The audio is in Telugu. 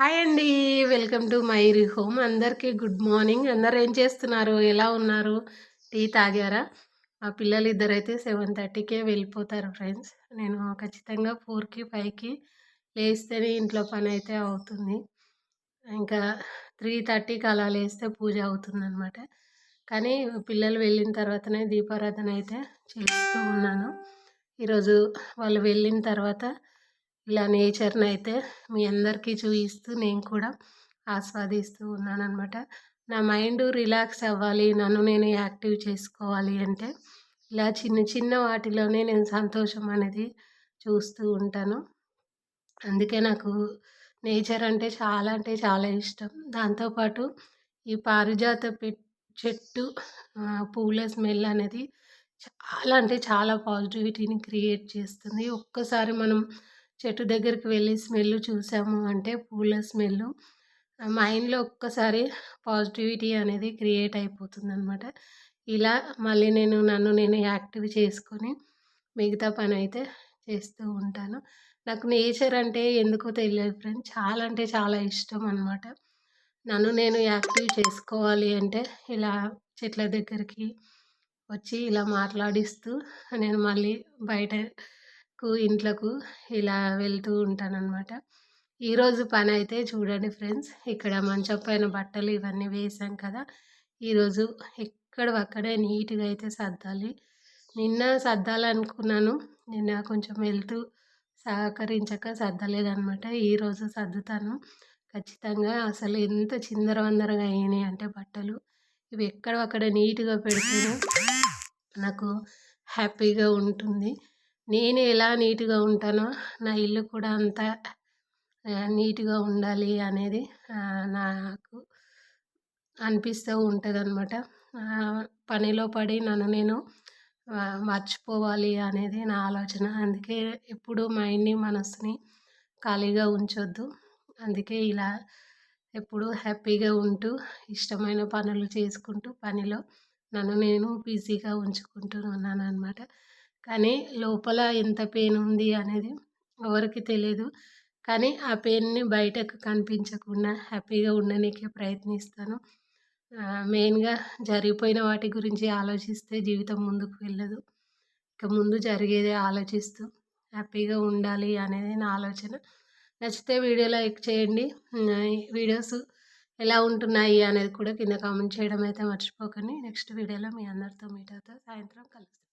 హాయ్ అండి. వెల్కమ్ టు మైరీ హోమ్. అందరికీ గుడ్ మార్నింగ్. అందరు ఏం చేస్తున్నారు? ఎలా ఉన్నారు? టీ తాగారా? మా పిల్లలు ఇద్దరైతే సెవెన్ థర్టీకే వెళ్ళిపోతారు ఫ్రెండ్స్. నేను ఖచ్చితంగా ఫోర్కి ఫైవ్కి లేస్తేనే ఇంట్లో పని అయితే అవుతుంది. ఇంకా త్రీ థర్టీకి అలా లేస్తే పూజ అవుతుంది అనమాట కానీ పిల్లలు వెళ్ళిన తర్వాతనే దీపారాధన అయితే చేస్తూ ఉన్నాను. ఈరోజు వాళ్ళు వెళ్ళిన తర్వాత ఇలా నేచర్ని అయితే మీ అందరికీ చూపిస్తూ నేను కూడా ఆస్వాదిస్తూ ఉన్నాను అనమాట నా మైండ్ రిలాక్స్ అవ్వాలి నన్ను నేను యాక్టివ్ చేసుకోవాలి అంటే ఇలా చిన్న చిన్న వాటిలోనే నేను సంతోషం అనేది చూస్తూ ఉంటాను. అందుకే నాకు నేచర్ అంటే చాలా అంటే చాలా ఇష్టం. దాంతోపాటు ఈ పారిజాత చెట్టు పూల స్మెల్ అనేది చాలా అంటే చాలా పాజిటివిటీని క్రియేట్ చేస్తుంది. ఒక్కసారి మనం చెట్టు దగ్గరికి వెళ్ళి స్మెల్ చూసాము అంటే పూల స్మెల్ మైండ్లో ఒక్కసారి పాజిటివిటీ అనేది క్రియేట్ అయిపోతుంది అనమాట ఇలా మళ్ళీ నేను నన్ను నేను యాక్టివ్ చేసుకొని మిగతా పని అయితే చేస్తూ ఉంటాను. నాకు నేచర్ అంటే ఎందుకో తెలియదు ఫ్రెండ్ చాలా అంటే చాలా ఇష్టం అనమాట నన్ను నేను యాక్టివ్ చేసుకోవాలి అంటే ఇలా చెట్ల దగ్గరికి వచ్చి ఇలా మాట్లాడిస్తూ నేను మళ్ళీ బయట కు ఇంట్లోకు ఇలా వెళ్తూ ఉంటాను అనమాట ఈరోజు పని అయితే చూడండి ఫ్రెండ్స్ ఇక్కడ మంచం పైన బట్టలు ఇవన్నీ వేసాం కదా. ఈరోజు ఎక్కడవక్కడే నీట్గా అయితే సర్దాలి. నిన్న సర్దాలనుకున్నాను నిన్న కొంచెం వెళ్తూ సహకరించక సర్దలేదనమాట ఈరోజు సర్దుతాను. ఖచ్చితంగా అసలు ఎంత చిందరవందరగా అయినాయి అంటే బట్టలు. ఇవి ఎక్కడక్కడ నీట్గా పెడితేనే నాకు హ్యాపీగా ఉంటుంది. నేను ఎలా నీట్గా ఉంటానో నా ఇల్లు కూడా అంత నీట్గా ఉండాలి అనేది నాకు అనిపిస్తూ ఉంటుంది అనమాట పనిలో పడి నన్ను నేను మర్చిపోవాలి అనేది నా ఆలోచన. అందుకే ఎప్పుడు మైండ్ని మనసుని ఖాళీగా ఉంచొద్దు. అందుకే ఇలా ఎప్పుడు హ్యాపీగా ఉంటూ ఇష్టమైన పనులు చేసుకుంటూ పనిలో నన్ను నేను బిజీగా ఉంచుకుంటూ ఉన్నాను అనమాట కానీ లోపల ఎంత పెయిన్ ఉంది అనేది ఎవరికి తెలియదు కానీ ఆ పెయిన్ని బయటకు కనిపించకుండా హ్యాపీగా ఉండడానికి ప్రయత్నిస్తాను. మెయిన్గా జరిగిపోయిన వాటి గురించి ఆలోచిస్తే జీవితం ముందుకు వెళ్ళదు. ఇక ముందు జరిగేదే ఆలోచిస్తూ హ్యాపీగా ఉండాలి అనేది నా ఆలోచన. నచ్చితే వీడియో లైక్ చేయండి. వీడియోస్ ఎలా ఉంటున్నాయి అనేది కూడా కింద కామెంట్ చేయడం అయితే మర్చిపోకండి. నెక్స్ట్ వీడియోలో మీ అందరితో మీట్ అవుతా. సాయంత్రం కలుస్తాను